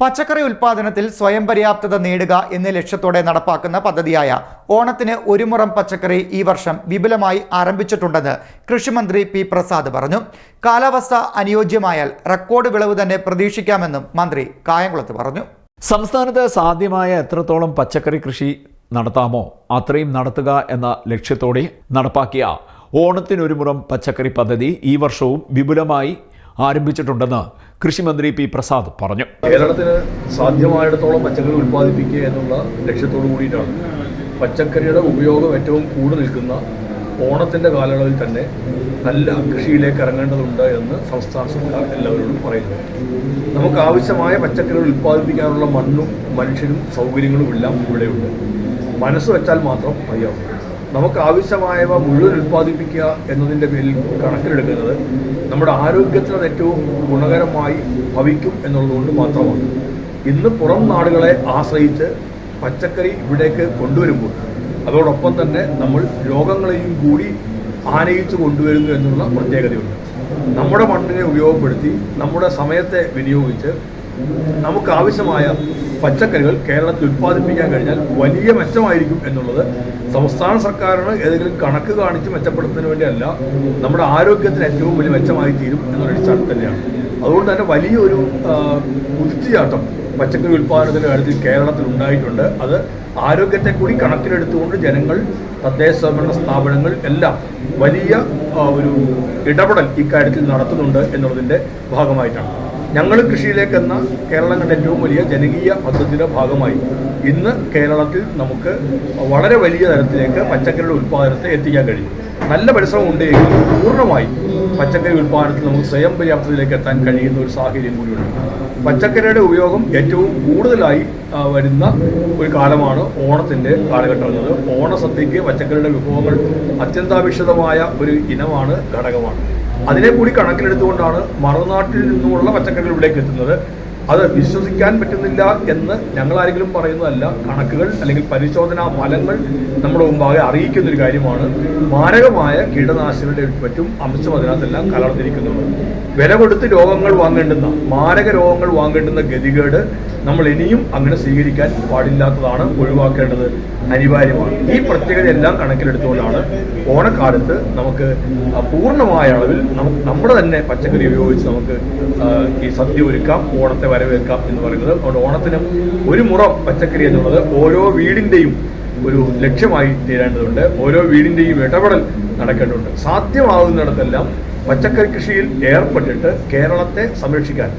പച്ചക്കറി ഉൽപാദനത്തിൽ സ്വയം പര്യാപ്തത നേടുക എന്ന ലക്ഷ്യത്തോടെ നടപ്പാക്കുന്ന പദ്ധതിയായ ഓണത്തിന് ഒരു മുറം പച്ചക്കറി ഈ വർഷം വിപുലമായി ആരംഭിച്ചിട്ടുണ്ടെന്ന് കൃഷിമന്ത്രി പി പ്രസാദ് പറഞ്ഞു. കാലാവസ്ഥ അനുയോജ്യമായാൽ റെക്കോർഡ് വിളവ് തന്നെ പ്രതീക്ഷിക്കാമെന്നും മന്ത്രി കായംകുളത്ത് പറഞ്ഞു. സംസ്ഥാനത്ത് സാധ്യമായ എത്രത്തോളം പച്ചക്കറി കൃഷി നടത്താമോ അത്രയും നടത്തുക എന്ന ലക്ഷ്യത്തോടെ നടപ്പാക്കിയ ഓണത്തിനൊരു മുറം പച്ചക്കറി പദ്ധതി ഈ വർഷവും വിപുലമായി ആരംഭിച്ചിട്ടുണ്ടെന്ന് കൃഷിമന്ത്രി പി പ്രസാദ് പറഞ്ഞു. കേരളത്തിന് സാധ്യമായിടത്തോളം പച്ചക്കറി ഉൽപ്പാദിപ്പിക്കുക എന്നുള്ള ലക്ഷ്യത്തോടു കൂടിയിട്ടാണ് പച്ചക്കറിയുടെ ഉപയോഗം ഏറ്റവും കൂടു നിൽക്കുന്ന ഓണത്തിന്റെ കാലയളവിൽ തന്നെ നല്ല കൃഷിയിലേക്ക് ഇറങ്ങേണ്ടതുണ്ട് എന്ന് സംസ്ഥാന സർക്കാർ എല്ലാവരോടും പറയുന്നു. നമുക്ക് ആവശ്യമായ പച്ചക്കറികൾ ഉൽപ്പാദിപ്പിക്കാനുള്ള മണ്ണും മനുഷ്യരും സൗകര്യങ്ങളും എല്ലാം ഇവിടെയുണ്ട്. മനസ്സ് വെച്ചാൽ മാത്രം മതിയാവും. നമുക്ക് ആവശ്യമായവ മുഴുവൻ ഉൽപ്പാദിപ്പിക്കുക എന്നതിന്റെ പേരിൽ കണക്കിലെടുക്കുന്നത് നമ്മുടെ ആരോഗ്യത്തിന് ഏറ്റവും ഗുണകരമായി ഭവിക്കും എന്നുള്ളതുകൊണ്ട് മാത്രമാണ്. ഇന്ന് പുറം നാടുകളെ ആശ്രയിച്ച് പച്ചക്കറി ഇവിടേക്ക് കൊണ്ടുവരുമ്പോൾ അതോടൊപ്പം തന്നെ നമ്മൾ രോഗങ്ങളെയും കൂടി ആനയിച്ചു കൊണ്ടുവരുന്നു എന്നുള്ള പ്രത്യേകതയുണ്ട്. നമ്മുടെ മണ്ണിനെ ഉപയോഗപ്പെടുത്തി നമ്മുടെ സമയത്തെ വിനിയോഗിച്ച് നമുക്ക് ആവശ്യമായ പച്ചക്കറികൾ കേരളത്തിൽ ഉൽപ്പാദിപ്പിക്കാൻ കഴിഞ്ഞാൽ വലിയ മെച്ചമായിരിക്കും എന്നുള്ളത് സംസ്ഥാന സർക്കാരിന് ഏതെങ്കിലും കണക്ക് കാണിച്ച് മെച്ചപ്പെടുത്തുന്നതിന് വേണ്ടിയല്ല നമ്മുടെ ആരോഗ്യത്തിന് ഏറ്റവും വലിയ മെച്ചമായി തീരും എന്നുള്ള അടിസ്ഥാനത്തിൽ തന്നെയാണ്. അതുകൊണ്ട് തന്നെ വലിയൊരു കുതിച്ചുചാട്ടം പച്ചക്കറി ഉൽപ്പാദനത്തിന്റെ കാര്യത്തിൽ കേരളത്തിൽ ഉണ്ടായിട്ടുണ്ട്. അത് ആരോഗ്യത്തെ കൂടി കണക്കിലെടുത്തുകൊണ്ട് ജനങ്ങൾ തദ്ദേശ സ്വയംഭരണ സ്ഥാപനങ്ങൾ എല്ലാം വലിയ ഒരു ഇടപെടൽ ഇക്കാര്യത്തിൽ നടത്തുന്നുണ്ട് എന്നുള്ളതിന്റെ ഭാഗമായിട്ടാണ്. ഞങ്ങൾ കൃഷിയിലേക്ക് എന്ന കേരളം കണ്ട ഏറ്റവും വലിയ ജനകീയ പദ്ധതിയുടെ ഭാഗമായി ഇന്ന് കേരളത്തിൽ നമുക്ക് വളരെ വലിയ തരത്തിലേക്ക് പച്ചക്കറിയുടെ ഉൽപ്പാദനത്തെ എത്തിക്കാൻ കഴിയും. നല്ല പരിശ്രമം ഉണ്ടെങ്കിൽ പൂർണമായി പച്ചക്കറി ഉൽപ്പാദനത്തിൽ നമുക്ക് സ്വയം പര്യാപ്തതയിലേക്ക് എത്താൻ കഴിയുന്ന ഒരു സാഹചര്യം കൂടിയുണ്ട്. പച്ചക്കറിയുടെ ഉപയോഗം ഏറ്റവും കൂടുതലായി വരുന്ന ഒരു കാലമാണ് ഓണത്തിന്റെ കാലഘട്ടം എന്നത് പച്ചക്കറിയുടെ വിഭവങ്ങൾ അത്യന്താപേക്ഷിതമായ ഒരു ഇനമാണ് ഘടകമാണ്. അതിനെ കൂടി കണക്കിലെടുത്തുകൊണ്ടാണ് മറുനാട്ടിൽ നിന്നുമുള്ള പച്ചക്കറികൾ ഇവിടേക്ക് എത്തുന്നത്. അത് വിശ്വസിക്കാൻ പറ്റുന്നില്ല എന്ന് ഞങ്ങൾ ആരെങ്കിലും പറയുന്നതല്ല. കണക്കുകൾ അല്ലെങ്കിൽ പരിശോധനാ ഫലങ്ങൾ നമ്മുടെ മുമ്പാകെ അറിയിക്കുന്ന ഒരു കാര്യമാണ്. മാരകമായ കീടനാശിനികളുടെ മറ്റും അംശം അതിനകത്തെല്ലാം കലർന്നിരിക്കുന്നുണ്ട്. വില കൊടുത്ത് രോഗങ്ങൾ വാങ്ങേണ്ടുന്ന മാരക രോഗങ്ങൾ വാങ്ങേണ്ടുന്ന ഗതികേട് നമ്മൾ ഇനിയും അങ്ങനെ സ്വീകരിക്കാൻ പാടില്ലാത്തതാണ് ഒഴിവാക്കേണ്ടത് അനിവാര്യമാണ്. ഈ പ്രത്യേകതയെല്ലാം കണക്കിലെടുത്തുകൊണ്ടാണ് ഓണക്കാലത്ത് നമുക്ക് പൂർണമായ അളവിൽ നമ്മുടെ തന്നെ പച്ചക്കറി ഉപയോഗിച്ച് നമുക്ക് ഈ സദ്യ ഒരുക്കാം ഓണത്തെ വരവേൽക്കാം എന്ന് പറയുന്നത്. അതുകൊണ്ട് ഓണത്തിന് ഒരു മുറം പച്ചക്കറി എന്നുള്ളത് ഓരോ വീടിന്റെയും ഒരു ലക്ഷ്യമായി തീരേണ്ടതുണ്ട്. ഓരോ വീടിന്റെയും ഇടപെടൽ നടക്കേണ്ടതുണ്ട്. സാധ്യമാകുന്നിടത്തെല്ലാം പച്ചക്കറി കൃഷിയിൽ ഏർപ്പെട്ടിട്ട് കേരളത്തെ സംരക്ഷിക്കാൻ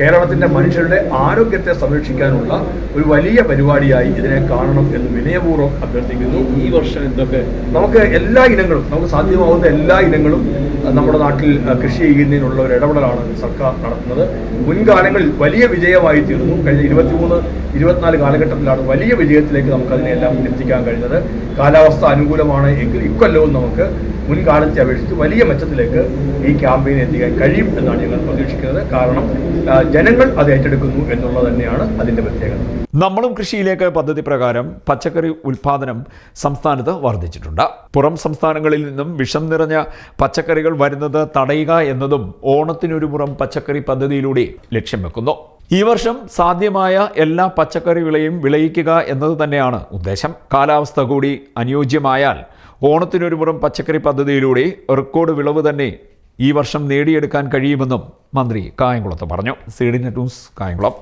കേരളത്തിന്റെ മനുഷ്യരുടെ ആരോഗ്യത്തെ സംരക്ഷിക്കാനുള്ള ഒരു വലിയ പരിപാടിയായി ഇതിനെ കാണണം എന്ന് വിനയപൂർവം അഭ്യർത്ഥിക്കുന്നു. ഈ വർഷം എന്തൊക്കെ? നമുക്ക് എല്ലാ ഇനങ്ങളും നമുക്ക് സാധ്യമാവുന്ന എല്ലാ ഇനങ്ങളും നമ്മുടെ നാട്ടിൽ കൃഷി ചെയ്യുന്നതിനുള്ള ഒരു ഇടപെടലാണ് സർക്കാർ നടത്തുന്നത്. മുൻകാലങ്ങളിൽ വലിയ വിജയമായി തീർന്നു. കഴിഞ്ഞ ഇരുപത്തിമൂന്ന് ഇരുപത്തിനാല് കാലഘട്ടത്തിലാണ് വലിയ വിജയത്തിലേക്ക് നമുക്ക് അതിനെല്ലാം എത്തിക്കാൻ കഴിഞ്ഞത്. കാലാവസ്ഥ അനുകൂലമാണ് എങ്കിൽ ഇക്കൊല്ലവും നമുക്ക് മുൻകാലത്തെ അപേക്ഷിച്ച് വലിയ മെച്ചത്തിലേക്ക് ഈ ക്യാമ്പയിൻ എത്തിക്കാൻ കഴിയും എന്നാണ് ഞങ്ങൾ പ്രതീക്ഷിക്കുന്നത്. കാരണം ജനങ്ങൾ അത് ഏറ്റെടുക്കുന്നു എന്നുള്ളത് തന്നെയാണ് അതിന്റെ പ്രത്യേകത. നമ്മളും കൃഷിയിലേക്ക് പദ്ധതി പ്രകാരം പച്ചക്കറി ഉൽപാദനം സംസ്ഥാനത്ത് വർദ്ധിച്ചിട്ടുണ്ട്. പുറം സംസ്ഥാനങ്ങളിൽ നിന്നും വിഷം നിറഞ്ഞ പച്ചക്കറികൾ വരുന്നത് തടയുക എന്നതും ഓണത്തിനൊരു പുറം പച്ചക്കറി പദ്ധതിയിലൂടെ ലക്ഷ്യം വെക്കുന്നു. ഈ വർഷം സാധ്യമായ എല്ലാ പച്ചക്കറി വിളയും വിളയിക്കുക എന്നത് തന്നെയാണ് ഉദ്ദേശം. കാലാവസ്ഥ കൂടി അനുയോജ്യമായാൽ ഓണത്തിനൊരു പുറം പച്ചക്കറി പദ്ധതിയിലൂടെ റെക്കോർഡ് വിളവ് തന്നെ ഈ വർഷം നേടിയെടുക്കാൻ കഴിയുമെന്നും മന്ത്രി കായംകുളത്ത് പറഞ്ഞു. C D news Kayamkulam.